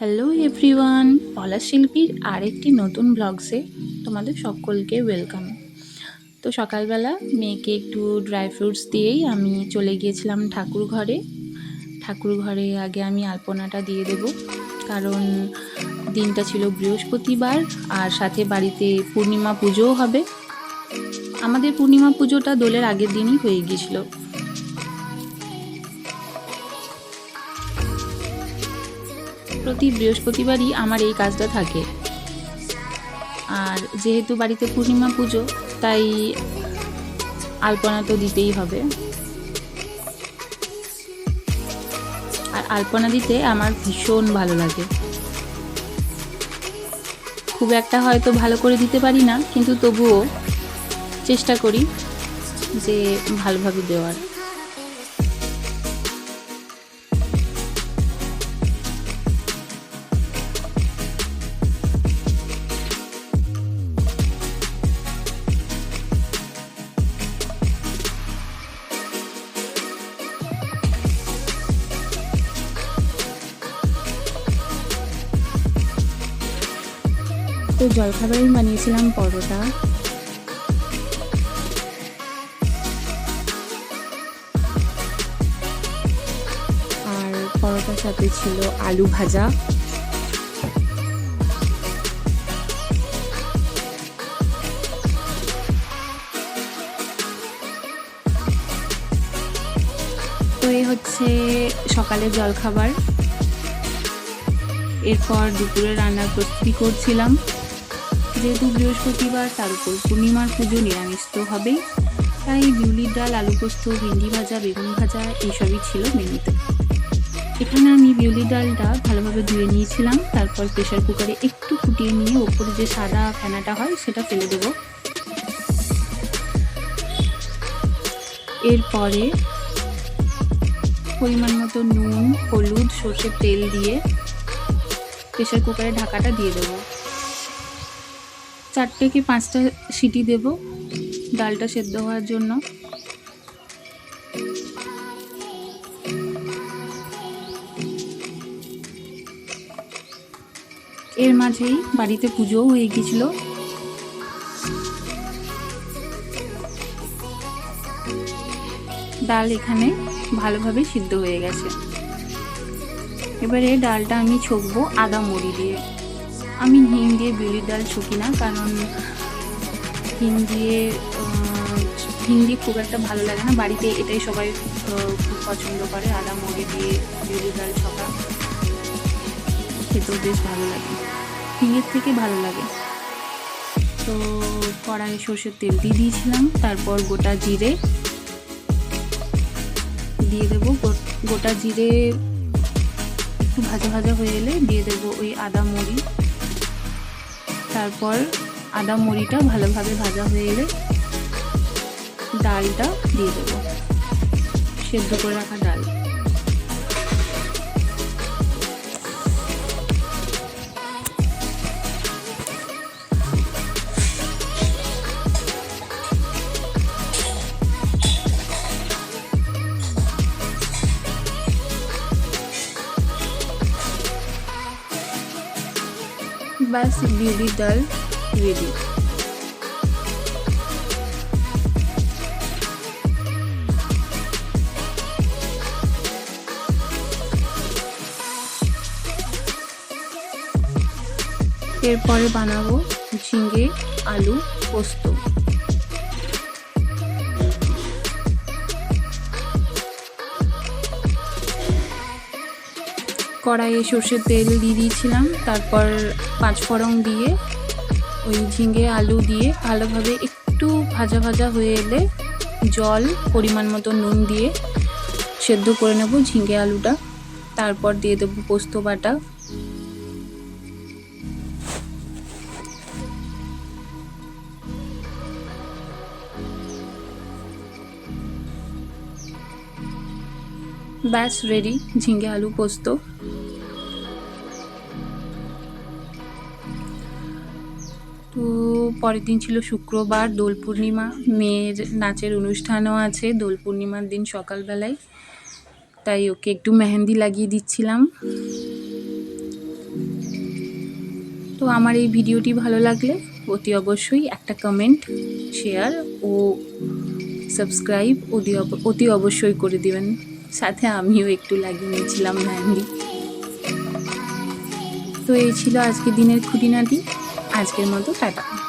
Hello everyone পলাশ শিল্পীর আরেকটি নতুন ব্লগসে তোমাদের সকলকে ওয়েলকাম তো সকালবেলা মেয়েকে একটু ড্রাই ফ্রুটস দিয়েই আমি চলে গিয়েছিলাম ঠাকুর ঘরে ঠাকুর ঘরে আগে আমি আলপনাটা দিয়ে দেব, কারণ দিনটা ছিল বৃহস্পতিবার আর সাথে বাড়িতে পূর্ণিমা পুজোও হবে। আমাদের পূর্ণিমা পুজোটা দোলের আগের দিনই হয়ে গিয়েছিল। প্রতি বৃহস্পতিবারই আমার এই কাজটা থাকে। আর যেহেতু বাড়িতে পূর্ণিমা পুজো, তাই আলপনা তো দিতেই হবে। আর আলপনা দিতে আমার ভীষণ ভালো লাগে। খুব একটা হয়তো ভালো করে দিতে পারি না, কিন্তু তবুও চেষ্টা করি যে ভালোভাবে দেওয়ার। তো জলখাবারে বানিয়েছিলাম পরোটা। আর পরোটার সাথে ছিল আলু ভাজা। তো এই হচ্ছে সকালের জলখাবার। এরপর দুপুরে রান্নার প্রস্তুতি করছিলাম। যেহেতু বৃহস্পতিবার, তার উপর পূর্ণিমার পুজো নিরামিষ তো হবেই। তাই বিউলির ডাল আলু পোস্ত, ভেন্ডি ভাজা, বেগুন ভাজা, এইসবই ছিল মেনুতে। এখানে আমি বিউলির ডালটা ভালোভাবে ধুয়ে নিয়েছিলাম। তারপর প্রেশার কুকারে একটু ফুটিয়ে নিয়ে ওপরে যে সাদা ফেনাটা হয়, সেটা ফেলে দেবো। এরপরে পরিমাণ মতো নুন, হলুদ, সর্ষের তেল দিয়ে প্রেশার কুকারে ঢাকাটা দিয়ে দেবো। চারটে কি পাঁচটা সিটি দেব ডালটা সেদ্ধ হওয়ার জন্য। এর মাঝেই বাড়িতে পুজোও হয়ে গিয়েছিল ডাল এখানে ভালোভাবে সিদ্ধ হয়ে গেছে। এবারে ডালটা আমি ছকবো আদা মুড়ি দিয়ে। আমি হিং দিয়ে বিউলির ডাল ছুকি না, কারণ হিং দিয়ে হিং দিয়ে খুব একটা ভালো লাগে না। বাড়িতে এটাই সবাই খুব পছন্দ করে, আদা মুড়ি দিয়ে বিউলির ডাল ছকা। খেতেও বেশ ভালো লাগে। হিঙের থেকে ভালো লাগে। তো কড়াই সর্ষের তেল দিয়ে দিয়েছিলাম, তারপর গোটা জিরে দিয়ে দেবো। গোটা জিরে একটু ভাজা ভাজা হয়ে এলে দিয়ে দেবো ওই আদা মুড়ি তারপর আদা মুড়িটা ভালোভাবে ভাজা হয়ে এলে ডালটা দিয়ে দেবো। সেদ্ধ করে রাখা ডাল। ব্যাস বিউলির ডাল রেডি এরপরে বানাবো ঝিঙে আলু পোস্ত। কড়াইয়ে সর্ষের তেল দিয়ে দিয়েছিলাম। তারপর পাঁচফোড়ন দিয়ে ওই ঝিঙে, আলু দিয়ে ভালোভাবে একটু ভাজা ভাজা হয়ে এলে জল, পরিমাণ মতো নুন দিয়ে সেদ্ধ করে নেব ঝিঙে, আলুটা। তারপর দিয়ে দেবো পোস্ত বাটা। ব্যাস রেডি ঝিঙে আলু পোস্ত। তো পরের দিন ছিল শুক্রবার, দোল পূর্ণিমা, মেয়ের নাচের অনুষ্ঠানও আছে, দোল পূর্ণিমার দিন সকালবেলায়। তাই ওকে একটু মেহেন্দি লাগিয়ে দিচ্ছিলাম। তো আমার এই ভিডিওটি ভালো লাগলে অতি অবশ্যই একটা কমেন্ট শেয়ার ও সাবস্ক্রাইব অতি অতি অবশ্যই করে দিবেন। সাথে আমিও একটু লাগিয়ে নিয়েছিলাম মেহেন্দি তো এই ছিল আজকে দিনের খুঁটিনাটি। আজকের মতো টাটা।